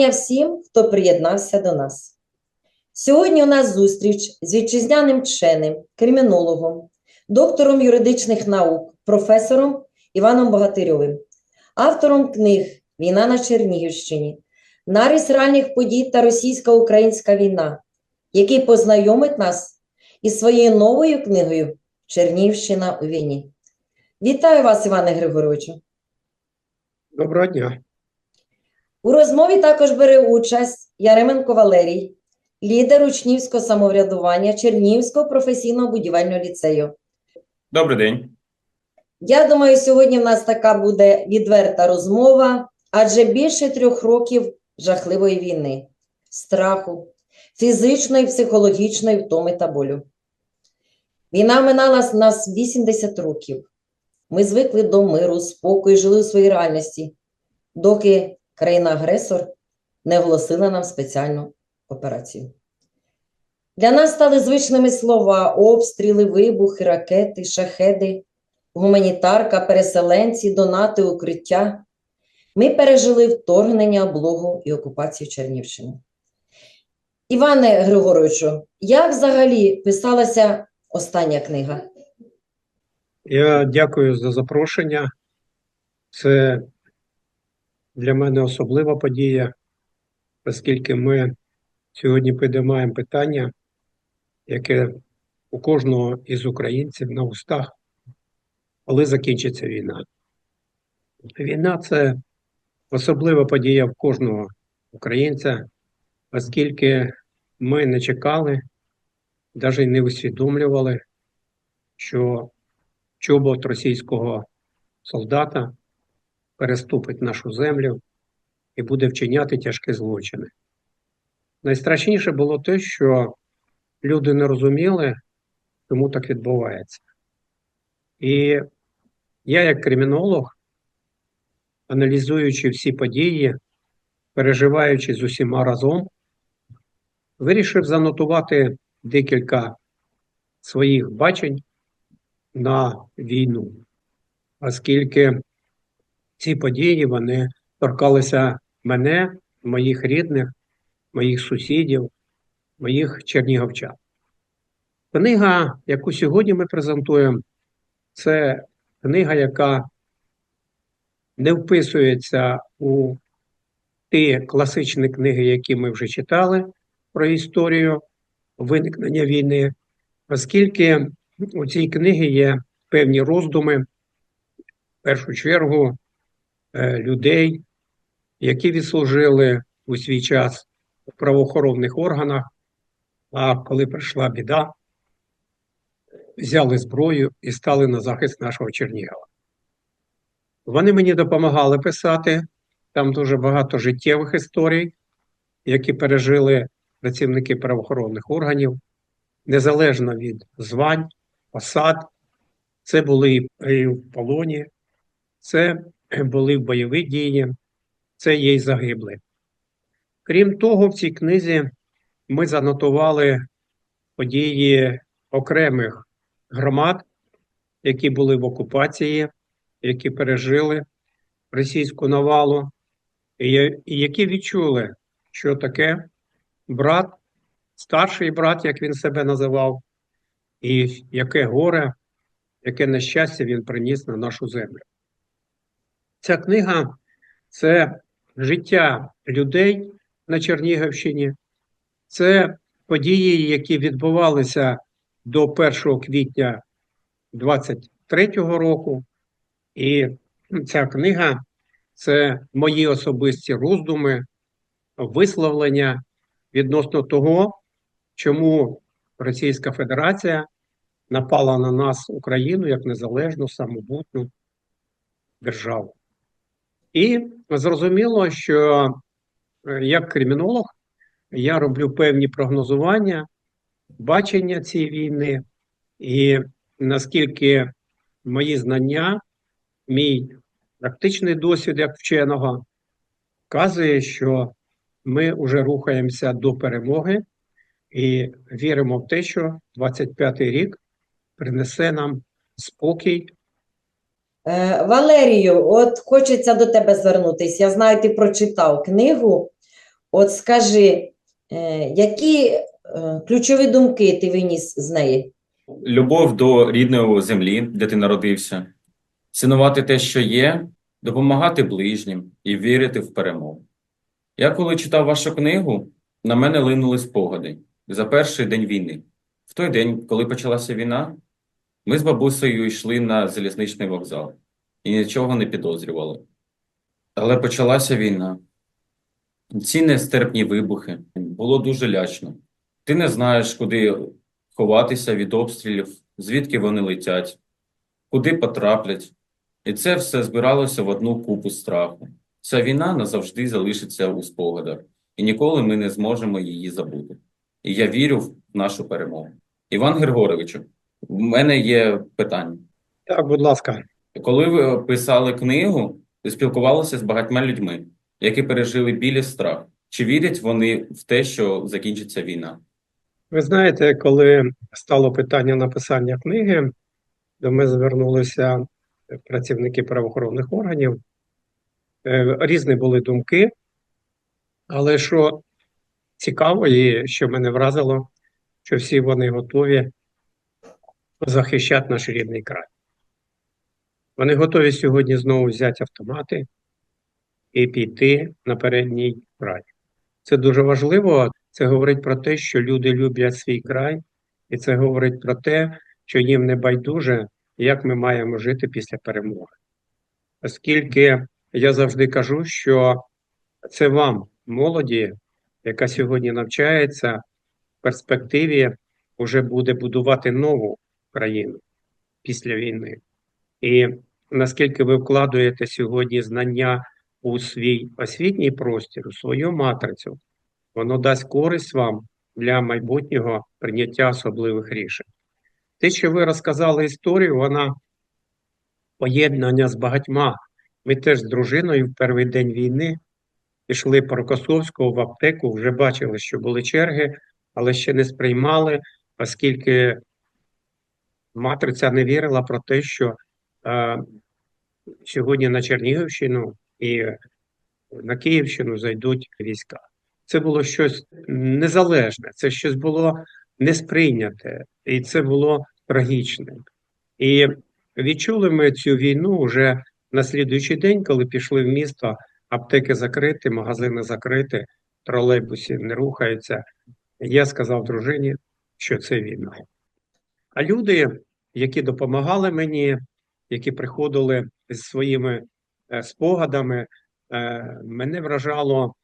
вітання всім, хто приєднався до нас. Сьогодні у нас зустріч з вітчизняним вченим, кримінологом, доктором юридичних наук, професором Іваном Богатирьовим, автором книг Війна на Чернігівщині, нарис реальних подій та російсько-українська війна, який познайомить нас із своєю новою книгою Чернігівщина у війні. Вітаю вас, Іване Григоровичу! Доброго дня. У розмові також бере участь Яременко Валерій, лідер учнівського самоврядування Чернігівського професійного будівельного ліцею. Добрий день. Я думаю, сьогодні в нас така буде відверта розмова, адже більше трьох років жахливої війни, страху, фізичної, психологічної втоми та болю. Війна минала нас 80 років. Ми звикли до миру, спокою, жили у своїй реальності, доки країна-агресор не оголосила нам спеціальну операцію. Для нас стали звичними слова: обстріли, вибухи, ракети, шахеди, гуманітарка, переселенці, донати, укриття. Ми пережили вторгнення, облогу і окупацію Чернівщини. Іване Григоровичу, як взагалі писалася остання книга? Я дякую за запрошення. Це для мене особлива подія, оскільки ми сьогодні підіймаємо питання, яке у кожного із українців на устах, коли закінчиться війна. Війна це особлива подія в кожного українця, оскільки ми не чекали, навіть не усвідомлювали, що чобот російського солдата переступить нашу землю і буде вчиняти тяжкі злочини. Найстрашніше було те, що люди не розуміли, чому так відбувається. І я, як кримінолог, аналізуючи всі події, переживаючи з усіма разом, вирішив занотувати декілька своїх бачень на війну, оскільки ці події вони торкалися мене, моїх рідних, моїх сусідів, моїх чернігівчан. Книга, яку сьогодні ми презентуємо, це книга, яка не вписується у ті класичні книги, які ми вже читали про історію виникнення війни, оскільки у цій книгі є певні роздуми, в першу чергу, людей, які відслужили у свій час в правоохоронних органах, а коли прийшла біда, взяли зброю і стали на захист нашого Чернігова. Вони мені допомагали писати, там дуже багато життєвих історій, які пережили працівники правоохоронних органів, незалежно від звань, посад. Це були і в полоні, це були в бойові дії, це є й загибли. Крім того, в цій книзі ми занотували події окремих громад, які були в окупації, які пережили російську навалу, і які відчули, що таке брат, старший брат, як він себе називав, і яке горе, яке нещастя він приніс на нашу землю. Ця книга це життя людей на Чернігівщині, це події, які відбувалися до 1 квітня 23-го року. І ця книга це мої особисті роздуми, висловлення відносно того, чому Російська Федерація напала на нас Україну як незалежну самобутну державу. І зрозуміло, що е, як кримінолог я роблю певні прогнозування, бачення цієї війни, і наскільки мої знання, мій практичний досвід як вченого вказує, що ми вже рухаємося до перемоги і віримо в те, що 25-й рік принесе нам спокій. Е, Валерію, от хочеться до тебе звернутися. Я знаю, ти прочитав книгу. От скажи, е, які е, ключові думки ти виніс з неї? Любов до рідної землі, де ти народився, цінувати те, що є, допомагати ближнім і вірити в перемогу. Я коли читав вашу книгу, на мене линули спогади за перший день війни. В той день, коли почалася війна, ми з бабусею йшли на залізничний вокзал і нічого не підозрювали. Але почалася війна. Ці нестерпні вибухи. Було дуже лячно. Ти не знаєш, куди ховатися від обстрілів, звідки вони летять, куди потраплять. І це все збиралося в одну купу страху. Ця війна назавжди залишиться у спогадах, і ніколи ми не зможемо її забути. І я вірю в нашу перемогу. Іван Григоровичу, в мене є питання. Так, будь ласка. Коли ви писали книгу, ви спілкувалися з багатьма людьми, які пережили біль і страх. Чи вірять вони в те, що закінчиться війна? Ви знаєте, коли стало питання написання книги, до мене звернулися працівники правоохоронних органів. Е, Різні були думки, але що цікаво і що мене вразило, що всі вони готові захищати наш рідний край. Вони готові сьогодні знову взяти автомати і піти на передній край. Це дуже важливо. Це говорить про те, що люди люблять свій край, і це говорить про те, що їм не байдуже, як ми маємо жити після перемоги. Оскільки я завжди кажу, що це вам, молоді, яка сьогодні навчається, в перспективі вже буде будувати нову країну після війни. І наскільки ви вкладуєте сьогодні знання у свій освітній простір, у свою матрицю, воно дасть користь вам для майбутнього прийняття особливих рішень. Те, що ви розказали історію, вона поєднання з багатьма. Ми теж з дружиною в перший день війни пішли по Рокосовського в аптеку, вже бачили, що були черги, але ще не сприймали, оскільки матриця не вірила про те, що е, сьогодні на Чернігівщину і на Київщину зайдуть війська. Це було щось незалежне, це щось було несприйняте, і це було трагічне. І відчули ми цю війну вже на слідуючий день, коли пішли в місто, аптеки закриті, магазини закриті, тролейбуси не рухаються. Я сказав дружині, що це війна. А люди, які допомагали мені, які приходили з своїми е, спогадами, е, мене вражало,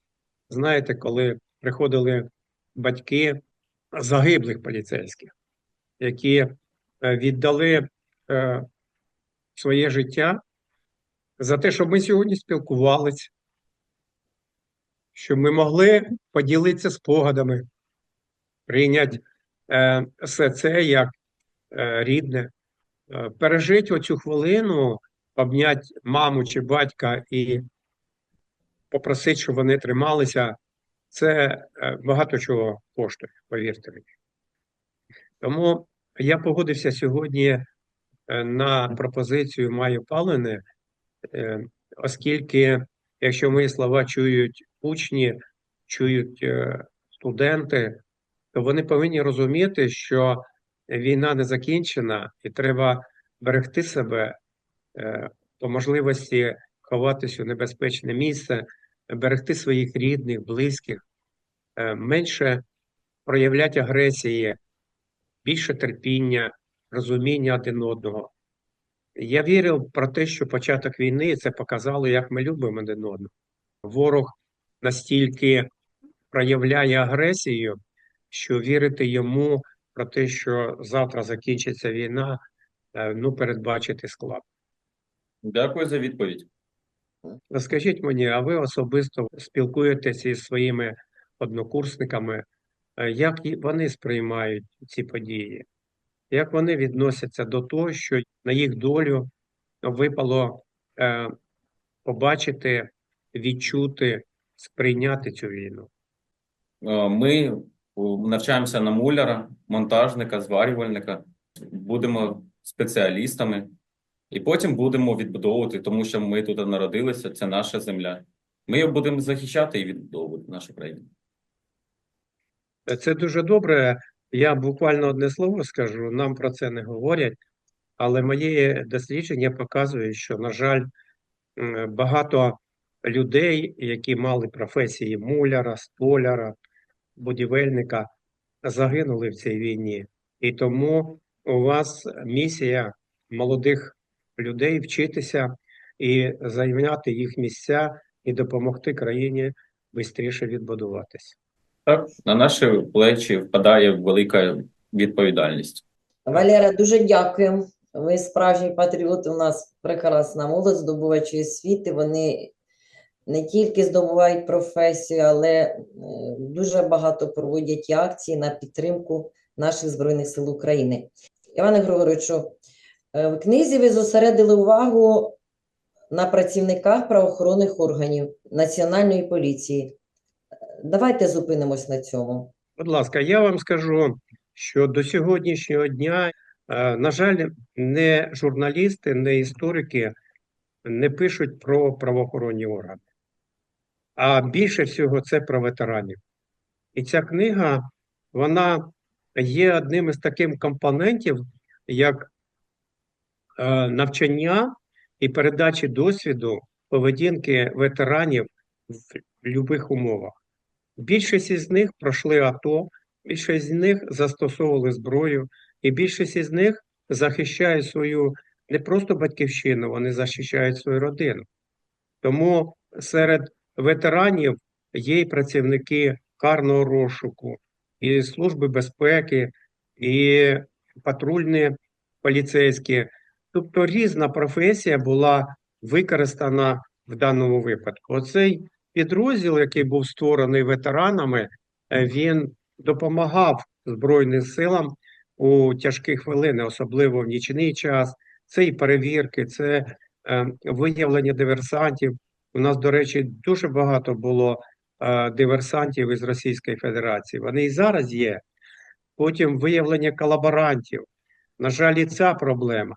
знаєте, коли приходили батьки загиблих поліцейських, які е, віддали своє життя за те, щоб ми сьогодні спілкувалися, щоб ми могли поділитися спогадами, прийняти все це як е, рідне, е, пережити оцю хвилину, обняти маму чи батька і попросити, щоб вони трималися, це е, багато чого коштує, повірте мені. Тому я погодився сьогодні на пропозицію Маю Палини, оскільки, якщо мої слова чують учні, чують студенти, то вони повинні розуміти, що війна не закінчена, і треба берегти себе е, по можливості ховатися у небезпечне місце, берегти своїх рідних, близьких, е, менше проявляти агресії, більше терпіння, розуміння один одного. Я вірив про те, що початок війни це показало, як ми любимо один одного. Ворог настільки проявляє агресію, що вірити йому про те, що завтра закінчиться війна, е, ну, передбачити складно. Дякую за відповідь. Скажіть мені, а ви особисто спілкуєтеся із своїми однокурсниками, Е, як вони сприймають ці події? Як вони відносяться до того, що на їх долю випало е, побачити, відчути, сприйняти цю війну? Е, Ми навчаємося на муляра, монтажника, зварювальника, будемо спеціалістами і потім будемо відбудовувати, тому що ми тут народилися, це наша земля. Ми будемо захищати і відбудовувати нашу країну. Це дуже добре. Я буквально одне слово скажу. Нам про це не говорять, але мої дослідження показують, що, на жаль, багато людей, які мали професії муляра, столяра, будівельника, загинули в цій війні. І тому у вас місія молодих людей вчитися і зайняти їх місця і допомогти країні швидше відбудуватися. Так, на наші плечі впадає велика відповідальність. Валера, дуже дякуємо. Ви справжній патріот. У нас прекрасна молодь, здобувачі освіти. Вони не тільки здобувають професію, але е, дуже багато проводять акції на підтримку наших Збройних сил України. Іване Григоровичу, е, в книзі ви зосередили увагу на працівниках правоохоронних органів Національної поліції. Давайте зупинимось на цьому. Будь ласка, я вам скажу, що до сьогоднішнього дня, е, на жаль, не журналісти, не історики не пишуть про правоохоронні органи, а більше всього це про ветеранів. І ця книга, вона є одним із таких компонентів, як е, навчання і передачі досвіду поведінки ветеранів в будь-яких умовах. Більшість із них пройшли АТО, більшість з них застосовували зброю, і більшість із них захищають свою не просто батьківщину, вони захищають свою родину. Тому серед ветеранів є і працівники карного розшуку, і Служби безпеки, і патрульні поліцейські. Тобто різна професія була використана в даному випадку. Оцей підрозділ, який був створений ветеранами, е, він допомагав Збройним силам у тяжкі хвилини, особливо в нічний час. Це і перевірки, це е, виявлення диверсантів. У нас, до речі, дуже багато було е, диверсантів із Російської Федерації. Вони і зараз є. Потім виявлення колаборантів. На жаль, і ця проблема.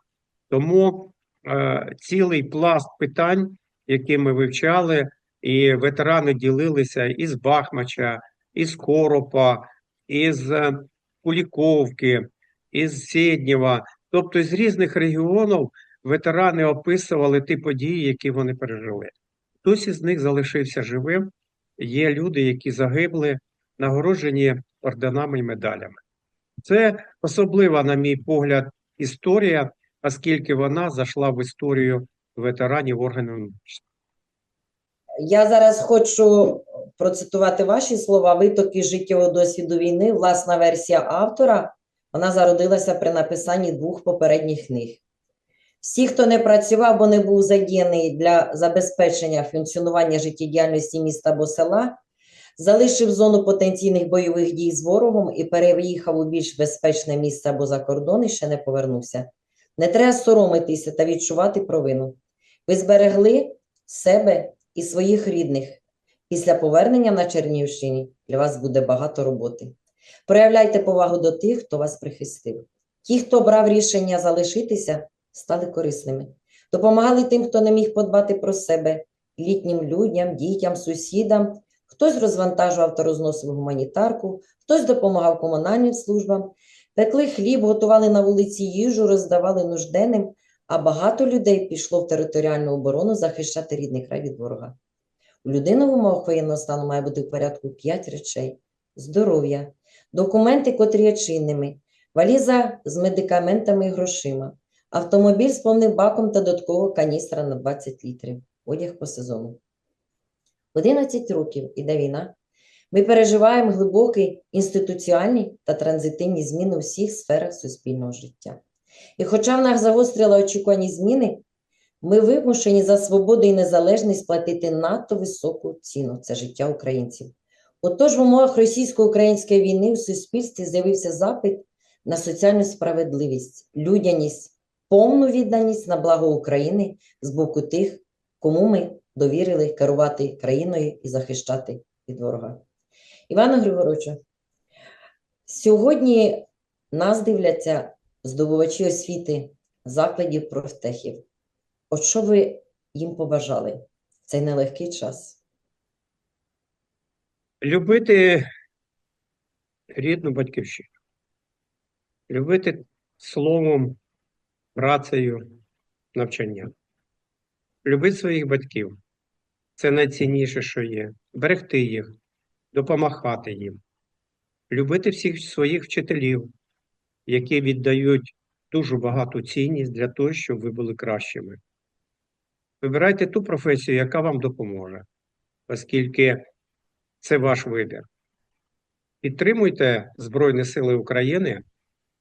Тому е, цілий пласт питань, які ми вивчали, і ветерани ділилися із Бахмача, із Коропа, із е, Куліковки, із Сєднєва. Тобто з різних регіонів ветерани описували ті події, які вони пережили. Хтось із них залишився живим. Є люди, які загибли, нагороджені орденами і медалями. Це особлива, на мій погляд, історія, оскільки вона зайшла в історію ветеранів органів. Я зараз хочу процитувати ваші слова, витоки життєвого досвіду війни, власна версія автора. Вона зародилася при написанні двох попередніх книг. Всі, хто не працював або не був задіяний для забезпечення функціонування життєдіяльності міста або села, залишив зону потенційних бойових дій з ворогом і переїхав у більш безпечне місце або за кордон і ще не повернувся. Не треба соромитися та відчувати провину. Ви зберегли себе і своїх рідних. Після повернення на Чернівщині для вас буде багато роботи. Проявляйте повагу до тих, хто вас прихистив. Ті, хто брав рішення залишитися, стали корисними. Допомагали тим, хто не міг подбати про себе, літнім людям, дітям, сусідам. Хтось розвантажував та розносив гуманітарку, хтось допомагав комунальним службам, пекли хліб, готували на вулиці їжу, роздавали нужденним, а багато людей пішло в територіальну оборону захищати рідний край від ворога. У людини в умовах воєнного стану має бути в порядку 5 речей: здоров'я, документи, котрі є чинними, валіза з медикаментами і грошима, автомобіль з повним баком та додаткова каністра на 20 літрів, одяг по сезону. 11 років іде війна. Ми переживаємо глибокі інституціальні та транзитивні зміни у всіх сферах суспільного життя. І хоча в нас загострила очікувані зміни, ми вимушені за свободу і незалежність платити надто високу ціну це життя українців. Отож, в умовах російсько-української війни у суспільстві з'явився запит на соціальну справедливість, людяність, повну відданість на благо України з боку тих, кому ми довірили керувати країною і захищати від ворога. Івана Григоровичу, сьогодні нас дивляться здобувачі освіти закладів профтехів. От що ви їм побажали в цей нелегкий час? любити рідну батьківщину, любити словом, працею, навчанням, любити своїх батьків. Це найцінніше, що є. Берегти їх, допомагати їм, любити всіх своїх вчителів, які віддають дуже багату цінність для того, щоб ви були кращими. Вибирайте ту професію, яка вам допоможе, оскільки це ваш вибір. Підтримуйте Збройні Сили України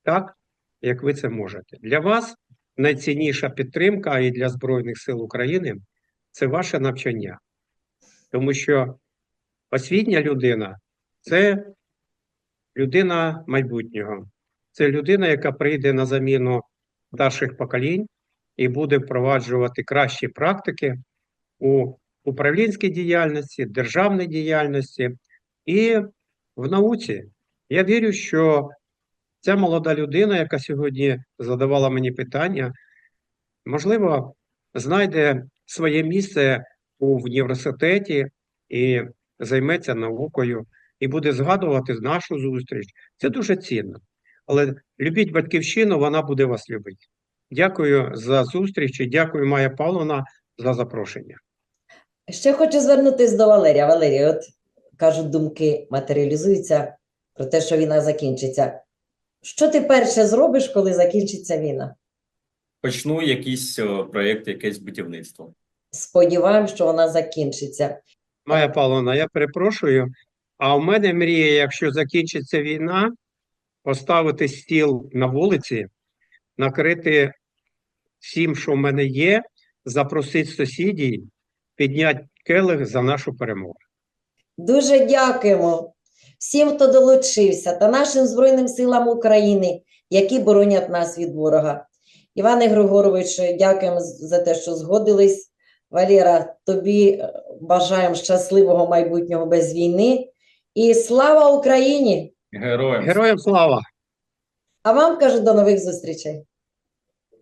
так, як ви це можете. Для вас найцінніша підтримка і для Збройних сил України це ваше навчання. Тому що освітня людина це людина майбутнього. Це людина, яка прийде на заміну старших поколінь і буде впроваджувати кращі практики у управлінській діяльності, державній діяльності і в науці. Я вірю, що ця молода людина, яка сьогодні задавала мені питання, можливо, знайде своє місце у університеті і займеться наукою, і буде згадувати нашу зустріч. Це дуже цінно. Але любіть батьківщину, вона буде вас любити. Дякую за зустріч і дякую, Майя Павловна, за запрошення. Ще хочу звернутися до Валерія. Валерій, от кажуть, думки матеріалізуються про те, що війна закінчиться. Що ти перше зробиш, коли закінчиться війна? Почну якийсь е, проєкт, якесь будівництво. Сподіваємось, що вона закінчиться. Майя Павловна, я перепрошую. А у мене мрія, якщо закінчиться війна, поставити стіл на вулиці, накрити всім, що в мене є, запросити сусідів, підняти келих за нашу перемогу. Дуже дякуємо всім, хто долучився, та нашим Збройним силам України, які боронять нас від ворога. Іване Григоровичу, дякуємо за те, що згодились. Валера, тобі е, бажаємо щасливого майбутнього без війни. І слава Україні! Героям Героям слава! А вам кажу до нових зустрічей.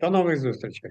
До нових зустрічей!